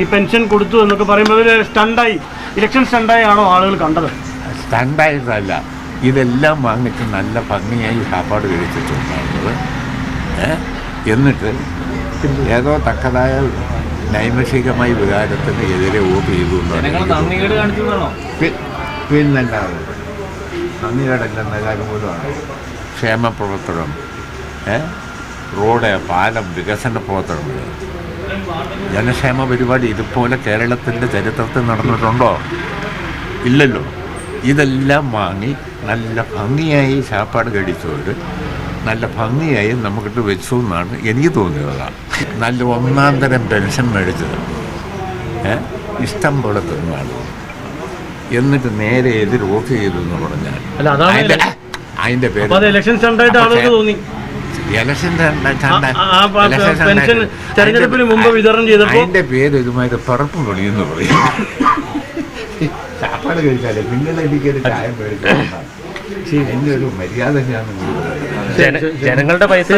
ഈ പെൻഷൻ കൊടുത്തു എന്നൊക്കെ പറയുമ്പോൾ സ്റ്റണ്ടായി. ഇലക്ഷൻ സ്റ്റണ്ടായി ആണോ ആളുകൾ കണ്ടത്? സ്റ്റണ്ടായിട്ടല്ല ഇതെല്ലാം വാങ്ങിച്ച് നല്ല ഭംഗിയായി സാപ്പാട് കഴിച്ചിട്ടുണ്ടായിരുന്നത്. എന്നിട്ട് ഏതോ തക്കതായ നൈമഷികമായ വികാരത്തിന് എതിരെ വോട്ട് ചെയ്തു പിന്നല്ലാതെ. നന്ദികേടല്ലെന്ന കാര്യം പോലുമാണ് ക്ഷേമപ്രവർത്തനം. ഏ? റോഡ് പാലം വികസന പ്രവർത്തനങ്ങൾ ജനക്ഷേമ പരിപാടി ഇതുപോലെ കേരളത്തിന്റെ ചരിത്രത്തിൽ നടന്നിട്ടുണ്ടോ? ഇല്ലല്ലോ. ഇതെല്ലാം വാങ്ങി നല്ല ഭംഗിയായി ചാപ്പാട് കഴിച്ചവർ നല്ല ഭംഗിയായി നമുക്കിട്ട് വെച്ചു എന്നാണ് എനിക്ക് തോന്നിയത് നല്ല ഒന്നാം തരം പെൻഷൻ മേടിച്ചത്. ഇഷ്ടം പോലെ തിന്നാണ്. എന്നിട്ട് നേരെ എതിർ വോട്ട് ചെയ്തു എന്ന് പറഞ്ഞാൽ അതിന്റെ പേര് ഇലക്ഷൻ തെരഞ്ഞെടുപ്പിന് മുമ്പ് വിതരണം ചെയ്തപ്പോ- അതിന്റെ പേര് ഇതുമായിട്ട് പറപ്പ് പൊളിയെന്ന് പറയും. ചാപ്പാട് കഴിച്ചാലേ പിന്നീട് എനിക്കൊരു ചായ മേടിക്കാൻ എന്റെ ഒരു മര്യാദ ഞാൻ ജനങ്ങളുടെ പൈസ